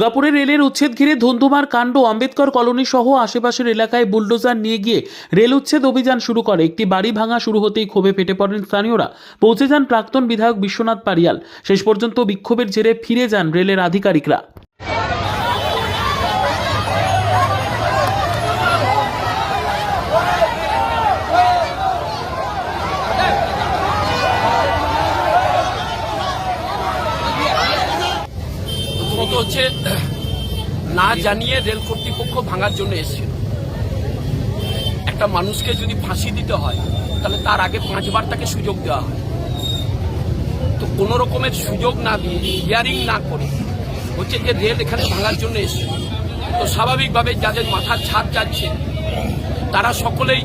দুর্গাপুরে রেলের উচ্ছেদ ঘিরে ধুন্ধুমার কাণ্ড, আম্বেদকর কলোনি সহ আশেপাশের এলাকায় বুলডোজার নিয়ে গিয়ে রেল উচ্ছেদ অভিযান শুরু করে। একটি বাড়ি ভাঙা শুরু হতেই ক্ষোভে ফেটে পড়েন স্থানীয়রা। পৌঁছে যান প্রাক্তন বিধায়ক বিশ্বনাথ পারিয়াল। শেষ পর্যন্ত বিক্ষোভের জেরে ফিরে যান রেলের আধিকারিকরা। হচ্ছে, না জানিয়ে রেল কর্তৃপক্ষ ভাঙার জন্য এসেছিল। একটা মানুষকে যদি ফাঁসি দিতে হয়, তাহলে তার আগে পাঁচবার তাকে সুযোগ দেওয়া হয়। তো কোনো রকমের সুযোগ না দিয়ে হিয়ারিং না করে, হচ্ছে যে রেল এখানে ভাঙার জন্য এসেছিল। তো স্বাভাবিকভাবে যাদের মাথার ছাদ যাচ্ছে, তারা সকলেই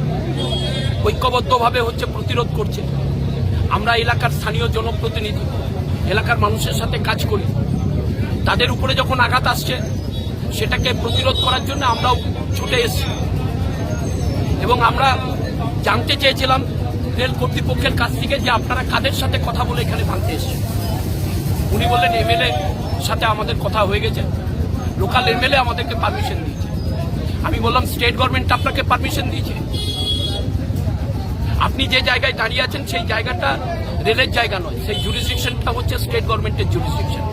ঐক্যবদ্ধভাবে হচ্ছে প্রতিরোধ করছে। আমরা এলাকার স্থানীয় জনপ্রতিনিধি, এলাকার মানুষের সাথে কাজ করি। তাদের উপরে যখন আঘাত আসছে, সেটাকে প্রতিরোধ করার জন্য আমরাও ছুটে এসেছি। এবং আমরা জানতে চেয়েছিলাম রেল কর্তৃপক্ষের কাছ থেকে যে আপনারা কাদের সাথে কথা বলে এখানে ভাঙতে এসেছেন। উনি বললেন, এমএলএ সাথে আমাদের কথা হয়ে গেছে। লোকাল এমএলএ আমাদেরকে পারমিশন দিয়েছে। আমি বললাম স্টেট গভর্নমেন্ট আপনাকে পারমিশন দিয়েছে। আপনি যে জায়গায় দাঁড়িয়ে আছেন, সেই জায়গাটা রেলের জায়গা নয়, সেই জুরিসডিকশনটা হচ্ছে স্টেট গভর্নমেন্টের জুরিসডিকশন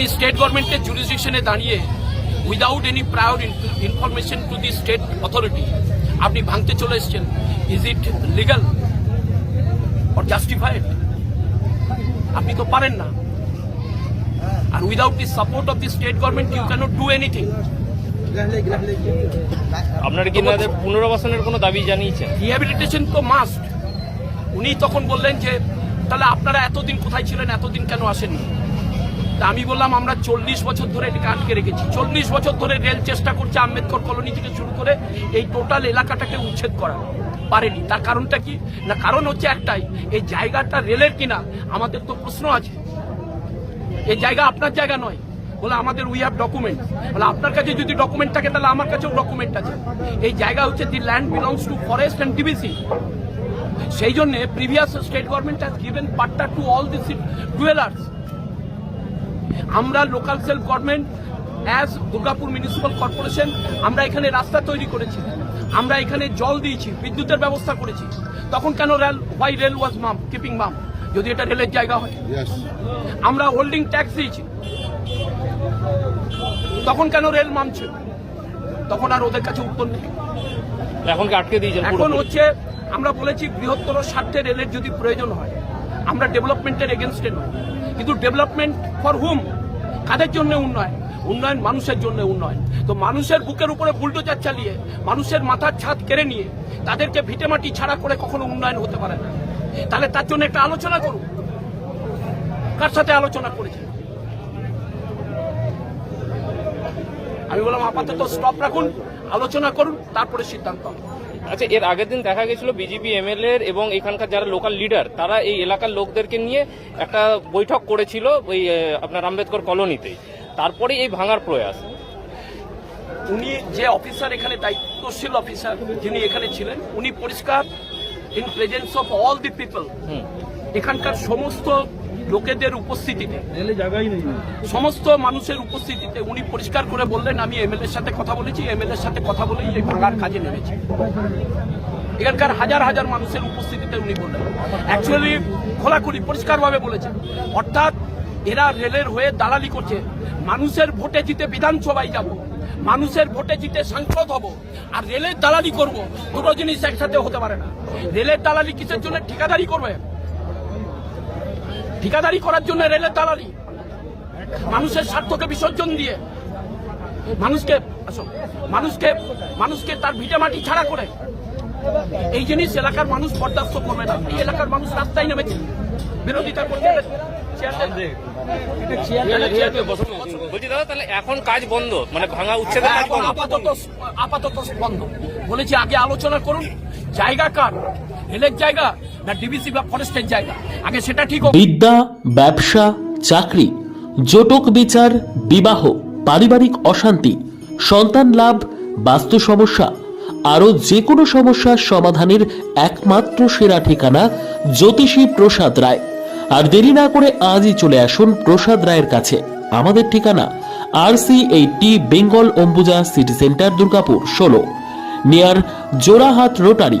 আপনি স্টেট গভর্নমেন্টের জুরিসডিকশনে দাঁড়িয়ে without any prior information to the state authority আপনি ভাঙতে চলে এসছেন। Is it legal or justified আপনি তো পারেন না। আর without the support of the state government you can't do anything আপনারা কি পুনর্বাসনের কোনো দাবি জানিয়েছেন? রিহ্যাবিলিটেশন তো মাস্ট উনি তখন বললেন যে তাহলে আপনারা এতদিন কোথায় ছিলেন এতদিন কেন আসেননি? তা আমি বললাম, আমরা চল্লিশ বছর ধরে এটাকে আটকে রেখেছি। চল্লিশ বছর ধরে রেল চেষ্টা করছে আম্বেদকর কলোনি থেকে শুরু করে এই টোটাল এলাকাটাকে উচ্ছেদ করা। পারেনি। তার কারণটা কি? না, কারণ হচ্ছে একটাই, এই জায়গাটা রেলের কিনা, আমাদের তো প্রশ্ন আছে। এই জায়গা আপনার জায়গা নয়। বলে, আমাদের উই হ্যাভ ডকুমেন্ট বলে, আপনার কাছে যদি ডকুমেন্ট থাকে, তাহলে আমার কাছেও ডকুমেন্ট আছে। এই জায়গা হচ্ছে the land belongs to forest and DVC সেই জন্য previous state government has given patta to all the dwellers আমরা local self government as Durgapur municipal corporation আমরা এখানে রাস্তা তৈরি করেছি। আমরা এখানে জল দিয়েছি বিদ্যুতের ব্যবস্থা করেছি। তখন কেন rail why rail was mum keeping mum যদি এটা রেলের জায়গা হয়। আমরা হোল্ডিং ট্যাক্স দিয়েছি। তখন কেন রেল মামছে তখন আর ওদের কাছে উত্তর নেই। এখন আটকে দিয়েছেন এখন হচ্ছে আমরা বলেছি বৃহত্তর স্বার্থে রেলের যদি প্রয়োজন হয় আমরা ডেভেলপমেন্টের এগেনস্টে নয় কিন্তু ডেভেলপমেন্ট ফর হুম? কাদের জন্য উন্নয়ন? উন্নয়ন মানুষের জন্য উন্নয়ন। তো মানুষের বুকের উপরে বুলডোজার চালিয়ে, মানুষের মাথার ছাদ কেড়ে নিয়ে, তাদেরকে ভিটেমাটি ছাড়া করে কখনো উন্নয়ন হতে পারে না। তাহলে তার জন্য একটা আলোচনা করুন। কার সাথে আলোচনা করেছে আমি বললাম, আপাতত স্টপ রাখুন, আলোচনা করুন, তারপরে সিদ্ধান্ত আচ্ছা এর আগের দিন দেখা গেছিল বিজেপি এমএলএ এবং এখানকার যারা লোকাল লিডার তারা এই এলাকার লোকদেরকে নিয়ে একটা বৈঠক করেছিল ওই আপনার আম্বেদকর কলোনিতে তারপরে এই ভাঙার প্রয়াস উনি যে অফিসার এখানে দায়িত্বশীল অফিসার যিনি এখানে ছিলেন উনি পরিষ্কার in presence of all the people. এখানকার সমস্ত লোকেদের উপস্থিতিতে। সমস্ত মানুষের উপস্থিতিতে উনি পরিষ্কার করে বললেন আমি এমএলএ এর সাথে কথা বলেছি এমএলএ এর সাথে কথা বলেই এই ভাঙার কাজে নেমেছি। এখানকার হাজার হাজার মানুষের উপস্থিতিতে উনি বললেন। অ্যাকচুয়ালি খোলাখুলি পরিষ্কারভাবে বলেছেন। অর্থাৎ এরা রেলের হয়ে দালালি করছে। মানুষের ভোটে জিতে বিধানসভায় যাব। মানুষের ভোটে জিতে সাংসদ হব। আর রেলের দালালি করব। দুটো জিনিস একসাথে হতে পারে না। রেলের দালালি কিসের জন্য ঠিকাদারি করবে? ঠিকাদারি করার জন্য রেলের দালালি। মানুষের স্বার্থকে বিসর্জন দিয়ে। মানুষকে আসো মানুষকে মানুষকে তার ভিটে মাটি ছাড়া করে। এই জিনিস এলাকার মানুষ বরদাস্ত করবে না। এই এলাকার মানুষ রাস্তায় নেমেছে। বিরোধিতা করতে এখন কাজ বন্ধ মানে ভাঙা আপাতত আপাতত বন্ধ। বলেছি আগে আলোচনা করুন। জায়গা কার? রেলের জায়গা না ডিবিসি বা ফরেস্টের জায়গা? আগে সেটা ঠিক বিদ্যা, ব্যবসা, চাকরি, জটক বিচার, বিবাহ, পারিবারিক অশান্তি, সন্তান লাভ, বাস্তু সমস্যা, আরও যে কোনো সমস্যার সমাধানের একমাত্র সেরা ঠিকানা জ্যোতিষী প্রসাদ রায়। আর দেরি না করে আজই চলে আসুন প্রসাদ রায়ের কাছে। আমাদের ঠিকানা R C eighty Bengal Ambuja city centre, Durgapur, ষোলো। Near Jorahat rotary.